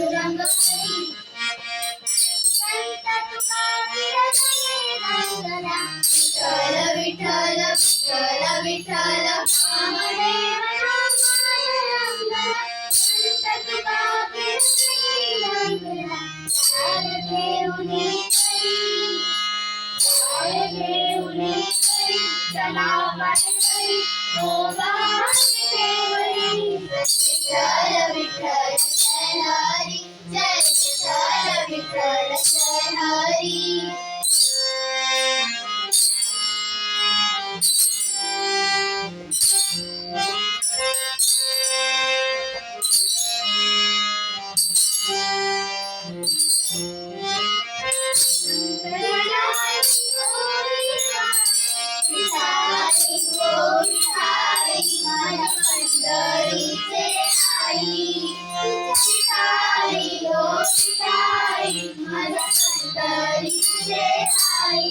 पांडुरंग हरी संत तुकाबीर जय मंगला विठ्ठल विठ्ठल विठ्ठल विठ्ठल नामदेव नामानंदला संत तुकाबीर जय मंगला चाल घेऊनी करी चाल घेऊनी करी चला पाटकरी शोभाची देवरी विठ्ठल विठ्ठल पंढरीचे आई पिठाई हो पिठाई माझ्या पंढरीचे आई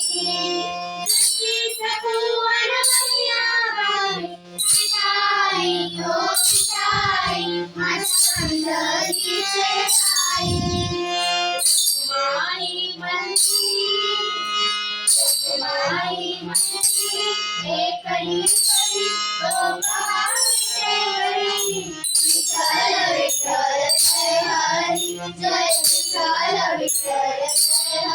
सखी सखुवन मैयाबाई पिठाई हो पिठाई माझ्या पंढरीचे आई माई म्हणती माई म्हणती एकली विठ्ठल विठ्ठल